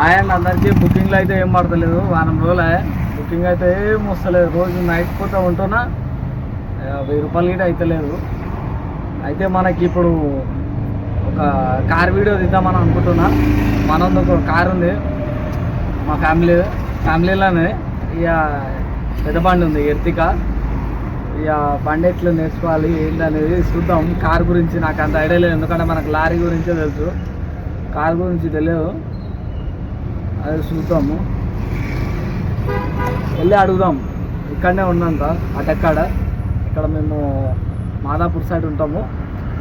ఆయన అందరికీ బుకింగ్లు అయితే ఏం పడతలేదు. వారం రోజులే బుకింగ్ అయితే ఏం వస్తలేదు. రోజు నైట్ పూట ఉంటున్నా. వెయ్యి రూపాయలు గిట్ట అయితలేదు. అయితే మనకి ఇప్పుడు ఒక కార్ వీడియో తీద్దామని అనుకుంటున్నా. మనది ఒక కార్ ఉంది. మా ఫ్యామిలీ ఫ్యామిలీలోనే. ఇక పెద్ద బండి ఉంది ఎర్తిక. ఇక బండి ఎట్లా నేర్చుకోవాలి ఏంటి అనేది చూద్దాం. కార్ గురించి నాకు అంత ఐడియా లేదు. ఎందుకంటే మనకు లారీ గురించే తెలుసు. కార్ గురించి తెలియదు. అది చూద్దాము. వెళ్ళి అడుగుదాం. ఇక్కడనే ఉన్నంత అడ్డక్కడ ఇక్కడ మేము మాదాపూర్ సైడ్ ఉంటాము.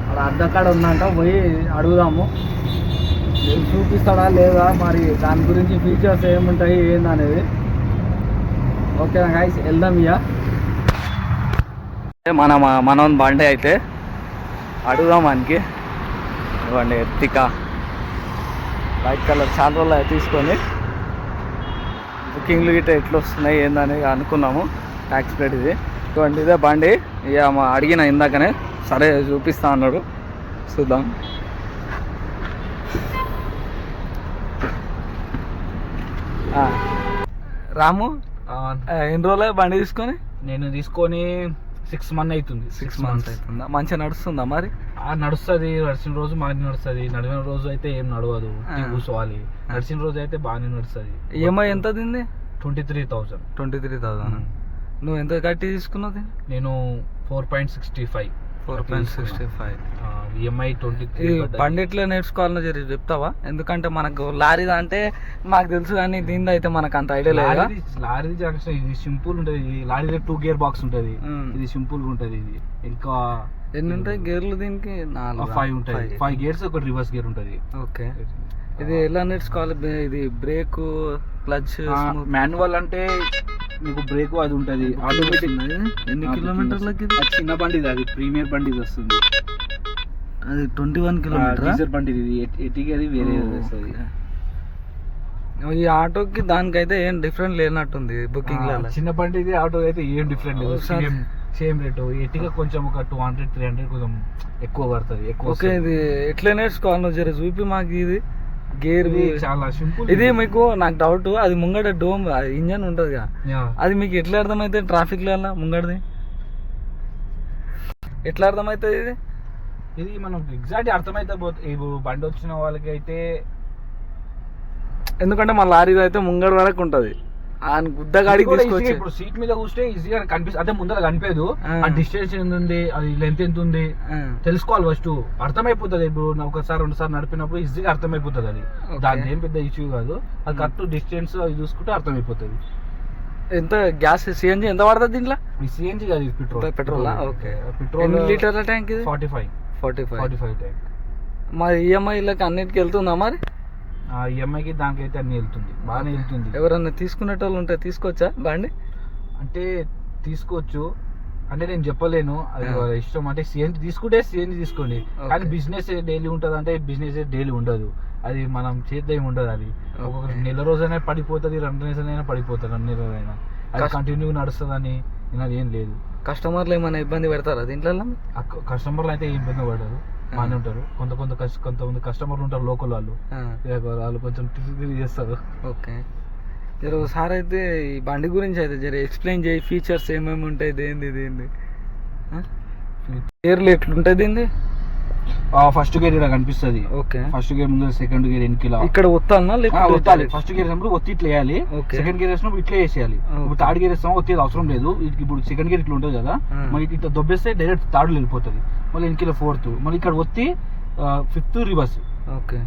అక్కడ అడ్డక్కడ ఉన్నంట పోయి అడుగుదాము. ఏం చూపిస్తాడా లేదా? మరి దాని గురించి ఫీచర్స్ ఏముంటాయి ఏందనేది. ఓకే గాయస్ వెళ్దాం ఇక. మన మన బండి అయితే అడుగుదాం మనకి ఇవ్వండి ఎత్తిక. వైట్ కలర్ చాలా తీసుకొని బుకింగ్లు గిట్ట ఎట్లా వస్తున్నాయి ఏందని అనుకున్నాము. ట్యాక్స్ ప్లేట్ ఇది. ఇటువంటి ఇదే బండి. ఇక మా అడిగిన ఇందాకనే సరే చూపిస్తా అన్నాడు. చూద్దాం. రాము ఎన్ని రోజులే బండి తీసుకొని? నేను తీసుకొని సిక్స్ మంత్ అవుతుంది సిక్స్ మంత్స్ అవుతుందా? మంచిగా నడుస్తుందా మరి? ఆ నడుస్తుంది నడిచిన రోజు బాగానే నడుస్తుంది. నడిచిన రోజు అయితే ఏం నడవదు కూర్చోవాలి. నడిచిన రోజు అయితే బాగానే నడుస్తుంది. ఈఎంఐ ఎంత తింది twenty three thousand. Twenty three thousand నువ్వు ఎంత కట్టి తీసుకున్నది? నేను four point sixty five. Four point sixty five. EMI twenty ఈ బండి ఎట్లా నేర్చుకోవాలో జరి చెప్తావా? ఎందుకంటే మనకు లారీది అంటే మాకు తెలుసు కానీ దీనిది అయితే మనకు అంత ఐడియా లేదా? లారీ జంక్షన్ ఇది సింపుల్ ఉంటుంది. ఇది లారీ టూ గేర్ బాక్స్ ఉంటుంది. ఇది సింపుల్గా ఉంటుంది ఇది. ఇంకా ఎన్ని ఉంటాయి గేర్లు దీనికి? ఫైవ్ ఉంటుంది. ఫైవ్ గేర్స్ ఒక రివర్స్ గేర్ ఉంటుంది. ఓకే. ఇది ఎలా నేర్చుకోవాలి? ఇది బ్రేక్ క్లచ్ మాన్యువల్ అంటే మీకు బ్రేక్ అది ఉంటుంది. ఆటోమేటిక్ ఎన్ని కిలోమీటర్లకి చిన్న బండి అది ప్రీమియర్ బండి వస్తుంది. అది ట్వంటీ వన్ కిలోమీటర్ బండి ఇది. ఎట్టికి అది వేరే ఈ ఆటోకి దానికైతే ఏం డిఫరెంట్ లేనట్టుంది బుకింగ్ చిన్న బండి ఇది ఆటో అయితే ఏం డిఫరెంట్ లేదు. సేమ్ సేమ్ రేటు ఎట్టిగా కొంచెం ఒక టూ హండ్రెడ్ త్రీ హండ్రెడ్ కొంచెం ఎక్కువ పడుతుంది ఎక్కువ ఓకే ఇది ఎట్లా నేర్చుకోవాలి నువ్వు జర చూపి మాకు ఇది. గేర్ చాలా సింపుల్ ఇది మీకు నాకు డౌట్ అది ముంగట డోమ్ ఇంజన్ ఉంటుంది అది మీకు ఎట్లా అర్థమైతే ట్రాఫిక్లో ముంగడిది? ఎట్లా అర్థమవుతుంది ఇది? ఇది మనం ఎగ్జాక్ట్ అర్థమైతే పోతే ఇప్పుడు బండి వచ్చిన వాళ్ళకి అయితే ఎందుకంటే మా లారీ అయితే ముంగడ వరకు ఉంటది. ఆ గుద్దగాడికి ఇది కూడా easy గా తీసుకొచ్చి ఇప్పుడు సీట్ మీద కూర్చే ఈజీగా కనిపిస్తుంది అంటే ముందర కనిపించదు ఆ. డిస్టెన్స్ ఎంత ఉంది అది లెంత్ ఎంత ఉంది తెలుసుకోవాలి ఫస్ట్ అర్థమైపోతుంది ఇప్పుడు ఒకసారి రెండు సార్లు నడిపినప్పుడు ఈజీగా అర్థమైపోతుంది అది. దాని ఏం పెద్ద ఇష్యూ కాదు. అది కరెక్ట్ డిస్టెన్స్ అది చూసుకుంటే అర్థమైపోతుంది. ఎంత గ్యాస్ సిఎన్జి ఎంత పడుతుంది దీంట్లో? సిఎన్జి కాదు పెట్రోల్? Petrol okay. పెట్రోల్ లీటర్ల ట్యాంక్ ఇది? Forty five forty five forty five మరి E ఈఎంఐలకి అన్నిటికి వెళ్తుందా మరి? ఆ ఈఎంఐకి దానికైతే అన్ని వెళ్తుంది. బాగానే వెళ్తుంది. ఎవరన్నా తీసుకునేటోళ్ళు ఉంటే తీసుకోవచ్చా బండి? అంటే తీసుకోవచ్చు. అంటే నేను చెప్పలేను. అది. వాళ్ళ ఇష్టం. అంటే సిఎన్జి తీసుకుంటే సిఎన్జి తీసుకోండి. కానీ. బిజినెస్ డైలీ ఉంటుంది అంటే బిజినెస్ డైలీ ఉండదు. అది మనం చేద్దాం ఏమి ఉండదు అది. ఒక్కొక్క Okay. నెల రోజైనా పడిపోతుంది రెండు నెలలైనా పడిపోతుంది రెండు నెలలైనా. అది కంటిన్యూ నడుస్తుందని అది ఏం లేదు. కస్టమర్లు ఏమైనా ఇబ్బంది పెడతారా దీంట్లో కస్టమర్లు అయితే ఇబ్బంది పడరు. బాగానే ఉంటారు. కొంత కొంత కొంతమంది కస్టమర్లు ఉంటారు లోకల్ వాళ్ళు. వాళ్ళు కొంచెం తిరిగి చేస్తారు. ఓకే. జర ఒకసారి అయితే ఈ బండి గురించి అయితే జర ఎక్స్ప్లెయిన్ చేయి. ఫీచర్స్ ఏమేమి ఉంటాయి దేంది దేంది గేర్లు ఎట్లుంటుంది దీంది? ఫస్ట్ గేర్ ఇక్కడ కనిపిస్తుంది ఓకే. ఫస్ట్ గేర్ ముందు సెకండ్ గేర్ ఎన్కిలా ఇక్కడ ఒత్తాలనా లేకపోతే ఒత్తాలి. ఫస్ట్ గేర్ వేసినప్పుడు ఒత్తి ఇట్లా వేయాలి. సెకండ్ గేర్ వేసినప్పుడు ఇట్లా వేసేయాలి. ఇప్పుడు థర్డ్ గేర్ వేస్తామో ఒత్తి అవసరం లేదు. ఇప్పుడు సెకండ్ గేర్ ఇట్లా ఉంటుంది కదా. మళ్ళీ ఇట్లా దొబ్బేస్తే డైరెక్ట్ థర్డ్ వెళ్ళిపోతుంది. మళ్ళీ ఇంకిలో ఫోర్త్ మళ్ళీ ఇక్కడ ఒత్తి ఫిఫ్త్ రివర్స్ ఓకే.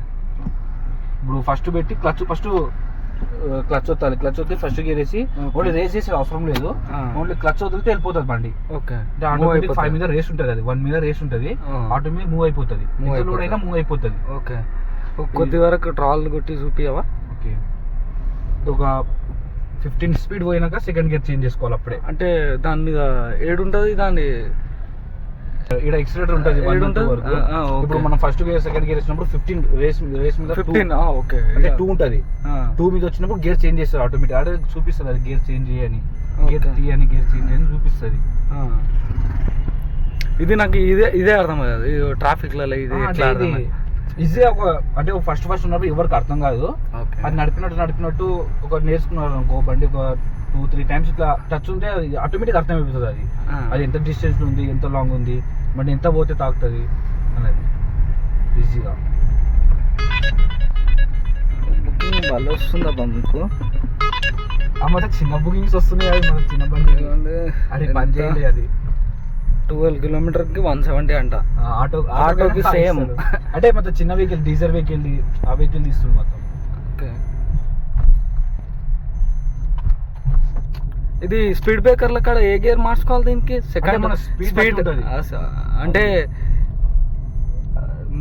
ఇప్పుడు ఫస్ట్ పెట్టి క్లచ్ ఫస్ట్ క్లచ్ వత్తాలి క్లచ్ వస్తే ఫస్ట్ గేర్ వేసి. ఓన్లీ రేస్ చేసే అవసరం లేదు. ఓన్లీ క్లచ్ వదిలితే వెళ్ళిపోతుంది బండి. ఓకే. ఆటోమేటిక్ ఫైవ్ మీద రేస్ ఉంటుంది అది. వన్ మీద రేస్ ఉంటుంది. Ah. ఆటోమేటిక్ మూవ్ అయిపోతుంది. లోడ్. అయినా మూవ్ అయిపోతుంది. ఓకే. కొద్ది వరకు ట్రాల్ కొట్టి చూపియవా? ఓకే. ఒక ఫిఫ్టీన్ స్పీడ్ పోయినాక సెకండ్ గేర్ చేంజ్ చేసుకోవాలి అప్పుడే. అంటే దాని మీద ఏడు ఉంటుంది దాని ఇక్కడ ఎక్సిలేటర్ ఉంటుంది. ఇప్పుడు మనం ఫస్ట్ గేర్ సెకండ్ గేర్ వేసినప్పుడు ఫిఫ్టీన్ రేస్ రేస్ మీద ఫిఫ్టీన్ ఓకే అంటే టూ ఉంటుంది. టూ మీద వచ్చినప్పుడు గేర్ చేంజ్ చేస్తారు ఆటోమేటిక్ ఆడే చూపిస్తుంది అది గేర్ చేంజ్ చేయని. Gear Okay. తీయని గేర్ చేంజ్ చేయని చూపిస్తుంది. ఇది నాకు ఇదే ఇదే అర్థం కాదు. ట్రాఫిక్లలో ఇది ఎట్లా అర్థం ఈజీగా ఒక అంటే ఫస్ట్ ఫస్ట్ ఉన్నప్పుడు ఎవరికి అర్థం కాదు. అది నడిపినట్టు నడిపినట్టు ఒక నేర్చుకున్నారు అనుకో బండి ఒక టూ త్రీ టైమ్స్ ఇట్లా టచ్ ఉంటే అది ఆటోమేటిక్ అర్థమైపోతుంది అది. అది ఎంత డిస్టెన్స్ ఉంది ఎంత లాంగ్ ఉంది బండి ఎంత పోతే తాకుతుంది అనేది. ఈజీగా బుకింగ్ భలే వస్తుందా మీకు? ఆ చిన్న బుకింగ్స్ వస్తున్నాయి అది మన చిన్న బండి. అది పని చేయాలి అది. ట్వెల్వ్ కిలోమీటర్కి వన్ సెవెంటీ అంట ఆటో ఆటోకి. ఇస్తారు. అంటే మొత్తం చిన్న వెహికల్ డీజల్ వెహికల్ ఆ వెహికల్ తీస్తుంది మొత్తం ఓకే ఇది స్పీడ్ బ్రేకర్ల కాడ ఏ గేర్ మార్చుకోవాలి దీనికి? Second speed. అంటే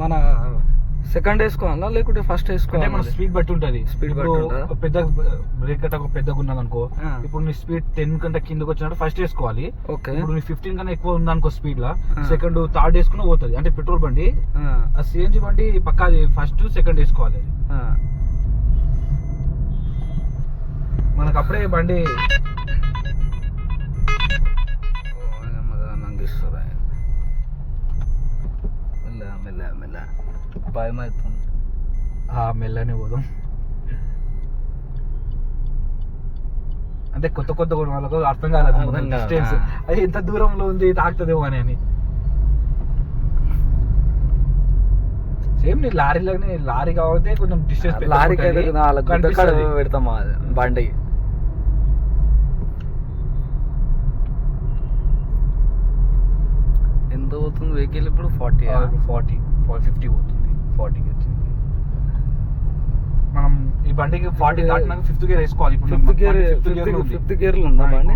మన సెకండ్ వేసుకోవాలా లేకుంటే ఫస్ట్ అంటే మన వేసుకోవాలి? స్పీడ్ బట్టి ఉంటది. ఇప్పుడు బట్టి పెద్ద బ్రేక్ కట్ట ఒక పెద్దగా ఉన్నది అనుకో. ఇప్పుడు నీ స్పీడ్ టెన్ కంటే కిందకి వచ్చినట్టు ఫస్ట్ వేసుకోవాలి. ఓకే. ఇప్పుడు నీ ఫిఫ్టీన్ కన్నా ఎక్కువ ఉందనుకో స్పీడ్ లా. సెకండ్ థర్డ్ వేసుకుని పోతుంది. అంటే పెట్రోల్ బండి ఆ. సిఎన్జి బండి పక్కా ఫస్ట్ సెకండ్ వేసుకోవాలి. మనకు అప్పుడే బండి భయం అవుతుంది ఆ మెల్లనే పోదాం అంటే కొత్త కొత్త కూడా వాళ్ళకు అర్థం కాలేదు. డిస్టెన్స్. అది ఎంత దూరంలో ఉంది తాకుతుందేమో అని అని. సేమ్ నీ లారీలోనే లారీ కాబట్టి కొంచెం డిస్టెన్స్ కాడ పెడతాం బండి. ఎంత పోతుంది వెహికల్ ఇప్పుడు ఫార్టీ ఫార్టీ ఫిఫ్టీ పోతుంది. ఫార్టీకి వచ్చింది. మనం ఈ బండికి ఫార్టీ దాటినాక ఫిఫ్త్ గేర్ వేసుకోవాలి. ఇప్పుడు fifth gear fifth gear fifth గేర్లు ఉందా. బండి?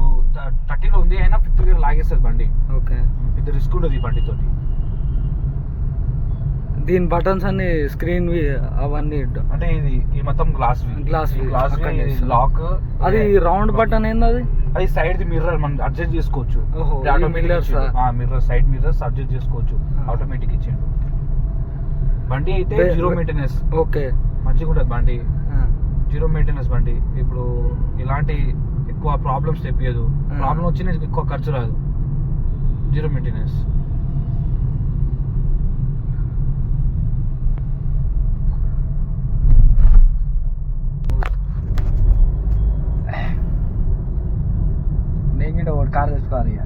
థర్టీలో ఉంది అయినా ఫిఫ్త్ గేర్ లాగేస్తుంది బండి. ఓకే. పెద్ద రిస్క్ ఉండదు ఈ బండితోటి. దీని బటన్స్ అన్ని స్క్రీన్ అవన్నీ అంటే ఇది ఈ మొత్తం గ్లాస్ గ్లాస్ వేస్తారు. లాక్ అది రౌండ్ బటన్ ఏంది అది? అది సైడ్ ది మిర్రర్ మనం అడ్జస్ట్ చేసుకోవచ్చు. ఆ? మిర్రర్ సైడ్ మిర్రర్స్ అడ్జస్ట్ చేసుకోవచ్చు. ఆటోమేటిక్ ఇచ్చిండు. బండి అయితే జీరో మెయింటెనెన్స్ ఓకే. మంచిగా ఉంటుంది బండి. జీరో మెయింటెనెన్స్ బండి. ఇప్పుడు ఇలాంటి ఎక్కువ ప్రాబ్లమ్స్ తెప్పియదు. ప్రాబ్లం వచ్చినా ఎక్కువ ఖర్చు రాదు. జీరో మెయింటెనెన్స్ నేను కూడా ఒకటి కార్ తెచ్చుకోవాలి ఇక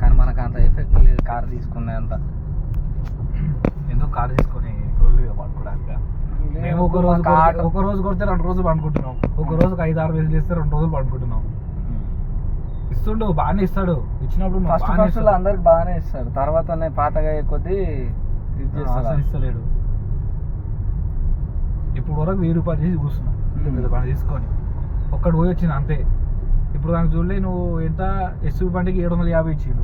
కానీ మనకు అంత ఎఫెక్ట్ లేదు కార్ తీసుకునే అంత ఎందుకు కార్ తీసుకొని రోడ్లు మీద పడుకోవడానికి మేము ఒక రోజు కొడితే- ఒక రోజు కొడితే రెండు రోజులు పండుకుంటున్నాం. ఒక రోజుకి ఐదు ఆరు వేలు చేస్తే రెండు రోజులు పండుకుంటున్నాం. ఇస్తుండు బాగానే ఇస్తాడు. ఇచ్చినప్పుడు ఫస్ట్ ఫస్ట్. అందరికి బాగానే ఇస్తాడు. తర్వాత పాతగా కొద్దీ అసలు ఇస్తలేడు. ఇప్పుడు వరకు వెయ్యి రూపాయలు చేసి కూర్చున్నాం. పెద్ద బండి తీసుకొని ఒక్కడు పోయి వచ్చింది అంతే. ఇప్పుడు దానికి చూడలే నువ్వు ఎంత ఎస్యూ బండికి ఏడు వందల యాభై ఇచ్చిండు.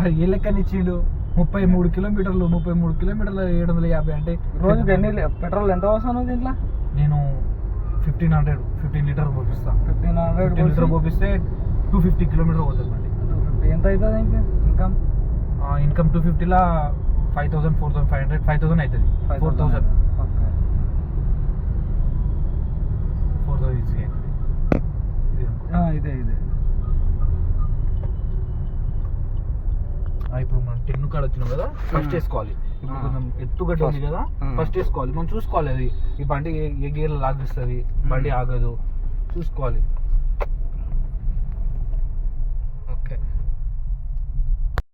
అది ఏ లెక్కని ఇచ్చిండు? ముప్పై మూడు కిలోమీటర్లు ముప్పై మూడు కిలోమీటర్లు ఏడు వందల యాభై అంటే రోజుకి ఎన్ని పెట్రోల్ ఎంత వస్తాను దీంట్లో? నేను ఫిఫ్టీన్ హండ్రెడ్ ఫిఫ్టీన్ లీటర్ పోపిస్తాను ఫిఫ్టీన్ హండ్రెడ్ లీటర్ పోపిస్తే టూ ఫిఫ్టీ కిలోమీటర్ పోతుంది ఫిఫ్టీ ఎంత అవుతుంది ఇంకా income income two ఫిఫ్టీలా five thousand four thousand five hundred five thousand అవుతుంది ఫోర్ థౌసండ్. ఫోర్ థౌసండ్ ఇది. ఇదే ఇదే ఆ, ఇప్పుడు మనం టెన్ కాడ వచ్చినాం కదా ఫస్ట్ ఆ. వేసుకోవాలి ఇప్పుడు ఆ. కొంచెం ఎత్తుగడ్డ ఉంది. కదా. ఫస్ట్ వేసుకోవాలి మనం చూసుకోవాలి అది ఈ బండి ఏ- ఏ గేర్ లాగిస్తుంది Hmm. బండి ఆగదు చూసుకోవాలి